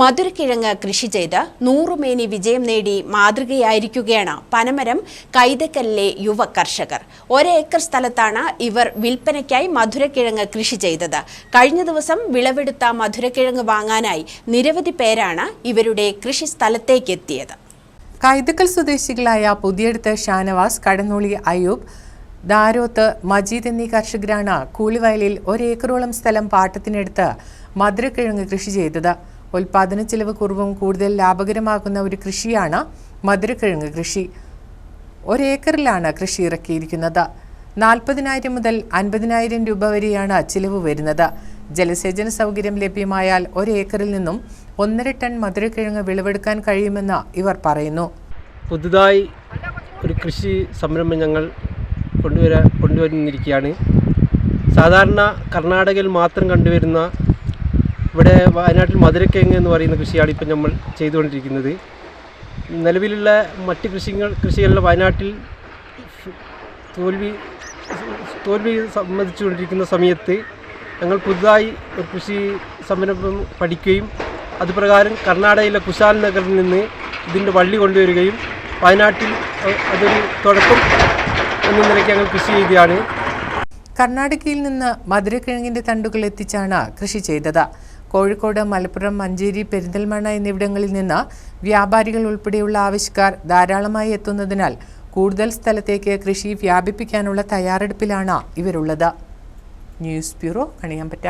മധുരക്കിഴങ്ങ് കൃഷി ചെയ്ത് നൂറുമേനി വിജയം നേടി മാതൃകയായിരിക്കുകയാണ് പനമരം കൈതക്കല്ലിലെ യുവ കർഷകർ. ഒരേക്കർ സ്ഥലത്താണ് ഇവർ വിൽപ്പനയ്ക്കായി മധുരക്കിഴങ്ങ് കൃഷി ചെയ്തത്. കഴിഞ്ഞ ദിവസം വിളവെടുത്ത മധുരക്കിഴങ്ങ് വാങ്ങാനായി നിരവധി പേരാണ് ഇവരുടെ കൃഷി സ്ഥലത്തേക്ക് എത്തിയത്. കൈതക്കൽ സ്വദേശികളായ പുതിയടുത്ത് ഷാനവാസ് കടന്നോളി അയൂബ് ദാരോത്ത് മജീദ് എന്നീ കർഷകരാണ് കൂലിവയലിൽ ഒരേക്കറോളം സ്ഥലം പാട്ടത്തിനെടുത്ത് മധുരക്കിഴങ്ങ് കൃഷി ചെയ്തത്. ഉൽപാദന ചെലവ് കുറവും കൂടുതൽ ലാഭകരമാകുന്ന ഒരു കൃഷിയാണ് മധുരക്കിഴങ്ങ് കൃഷി. ഒരേക്കറിലാണ് കൃഷി ഇറക്കിയിരിക്കുന്നത്. നാൽപ്പതിനായിരം മുതൽ അൻപതിനായിരം രൂപ വരെയാണ് ചിലവ് വരുന്നത്. ജലസേചന സൗകര്യം ലഭ്യമായാൽ ഒരേക്കറിൽ നിന്നും ഒന്നര ടൺ മധുരക്കിഴങ്ങ് വിളവെടുക്കാൻ കഴിയുമെന്ന് ഇവർ പറയുന്നു. പുതുതായി ഒരു കൃഷി സംരംഭം ഞങ്ങൾ കൊണ്ടുവരാ കൊണ്ടുവരുന്നിരിക്കുകയാണ് സാധാരണ കർണാടകയിൽ മാത്രം കണ്ടുവരുന്ന ഇവിടെ വയനാട്ടിൽ മധുരക്കിഴങ്ങ് എന്ന് പറയുന്ന കൃഷിയാണ് ഇപ്പം നമ്മൾ ചെയ്തുകൊണ്ടിരിക്കുന്നത്. നിലവിലുള്ള മറ്റ് കൃഷികൾ കൃഷികളിലെ വയനാട്ടിൽ തോൽവി തോൽവി സമ്മതിച്ചുകൊണ്ടിരിക്കുന്ന സമയത്ത് ഞങ്ങൾ പുതുതായി ഒരു കൃഷി സംരംഭം പഠിക്കുകയും അതുപ്രകാരം കർണാടകയിലെ കുശാൽ നഗറിൽ നിന്ന് ഇതിന്റെ വള്ളി കൊണ്ടുവരികയും വയനാട്ടിൽ അതൊരു തുടക്കം എന്ന നിലയ്ക്ക് ഞങ്ങൾ കൃഷി ചെയ്യുകയാണ്. കർണാടകയിൽ നിന്ന് മധുരക്കിഴങ്ങിന്റെ തണ്ടുകൾ എത്തിച്ചാണ് കൃഷി ചെയ്തത്. കോഴിക്കോട് മലപ്പുറം മഞ്ചേരി പെരിന്തൽമണ്ണ എന്നിവിടങ്ങളിൽ നിന്ന് വ്യാപാരികൾ ഉൾപ്പെടെയുള്ള ആവശ്യക്കാർ ധാരാളമായി എത്തുന്നതിനാൽ കൂടുതൽ സ്ഥലത്തേക്ക് കൃഷി വ്യാപിപ്പിക്കാനുള്ള തയ്യാറെടുപ്പിലാണ് ഇവരുള്ളത്. News bureau Kaniyambetta.